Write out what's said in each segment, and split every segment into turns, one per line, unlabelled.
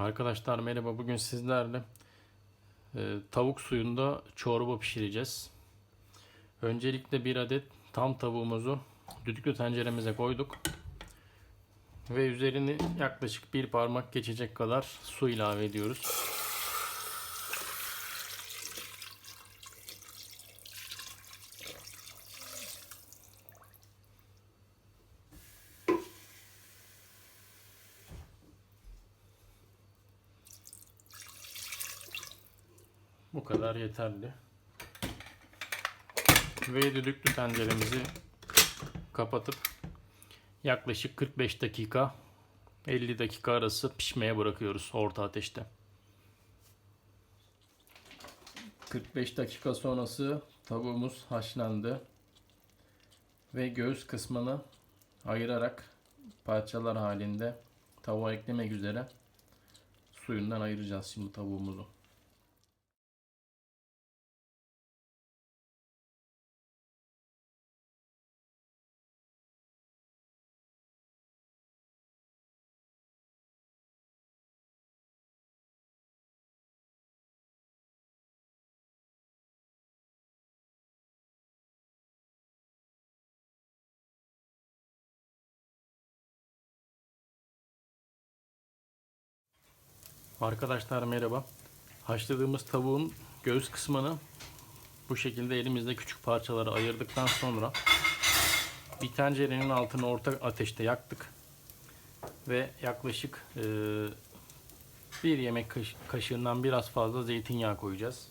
Arkadaşlar merhaba. Bugün sizlerle e, tavuk suyunda çorba pişireceğiz. Öncelikle bir adet tam tavuğumuzu düdüklü tenceremize koyduk. Ve üzerini yaklaşık bir parmak geçecek kadar su ilave ediyoruz. Bu kadar yeterli. Ve düdüklü tenceremizi kapatıp yaklaşık 45 dakika 50 dakika arası pişmeye bırakıyoruz orta ateşte. 45 dakika sonrası tavuğumuz haşlandı. Ve göğüs kısmını ayırarak parçalar halinde tavuğa eklemek üzere suyundan ayıracağız şimdi tavuğumuzu. Arkadaşlar merhaba. Haşladığımız tavuğun göğüs kısmını bu şekilde elimizde küçük parçalara ayırdıktan sonra bir tencerenin altını orta ateşte yaktık. Ve yaklaşık e, bir yemek kaş- kaşığından biraz fazla zeytinyağı koyacağız.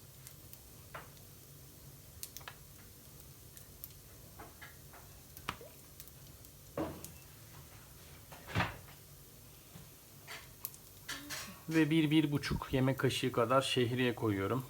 Ve bir, bir buçuk yemek kaşığı kadar şehriye koyuyorum.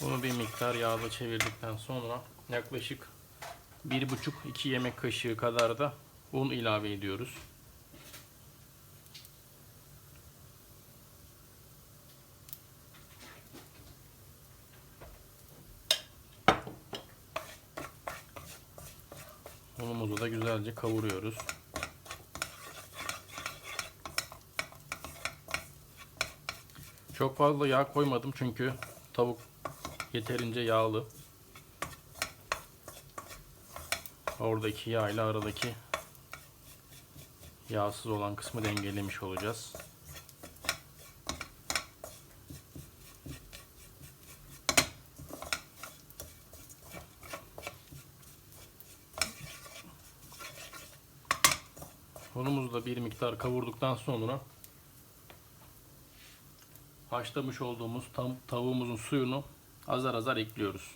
Bunu bir miktar yağda çevirdikten sonra yaklaşık bir buçuk iki yemek kaşığı kadar da un ilave ediyoruz. Unumuzu da güzelce kavuruyoruz. Çok fazla yağ koymadım çünkü tavuk yeterince yağlı. Oradaki yağ ile aradaki yağsız olan kısmı dengelemiş olacağız. Unumuzu da bir miktar kavurduktan sonra haşlamış olduğumuz tam tavuğumuzun suyunu azar azar ekliyoruz.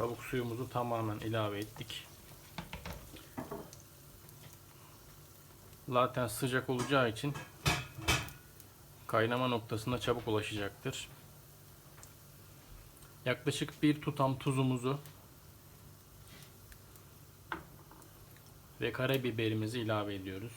Tavuk suyumuzu tamamen ilave ettik. Zaten sıcak olacağı için kaynama noktasına çabuk ulaşacaktır. Yaklaşık bir tutam tuzumuzu ve karabiberimizi ilave ediyoruz.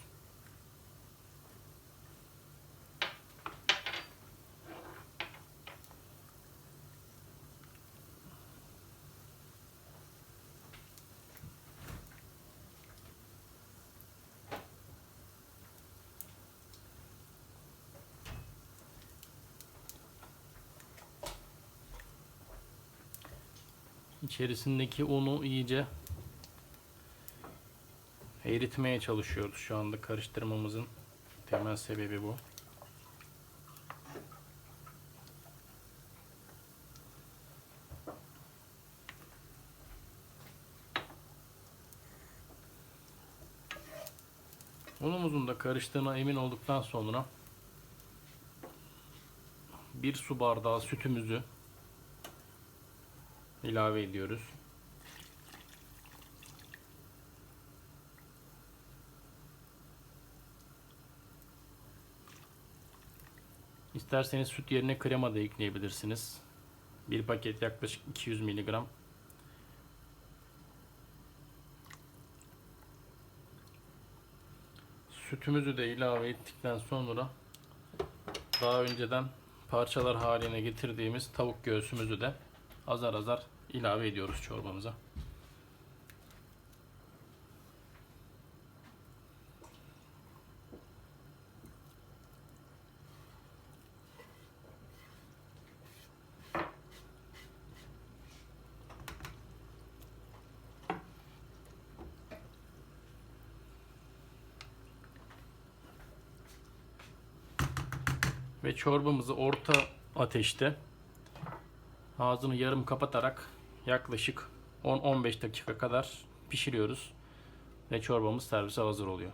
içerisindeki unu iyice eritmeye çalışıyoruz şu anda karıştırmamızın temel sebebi bu. Unumuzun da karıştığına emin olduktan sonra bir su bardağı sütümüzü ilave ediyoruz. İsterseniz süt yerine krema da ekleyebilirsiniz. Bir paket yaklaşık 200 mg. Sütümüzü de ilave ettikten sonra daha önceden parçalar haline getirdiğimiz tavuk göğsümüzü de azar azar ilave ediyoruz çorbamıza. Ve çorbamızı orta ateşte ağzını yarım kapatarak yaklaşık 10-15 dakika kadar pişiriyoruz. Ve çorbamız servise hazır oluyor.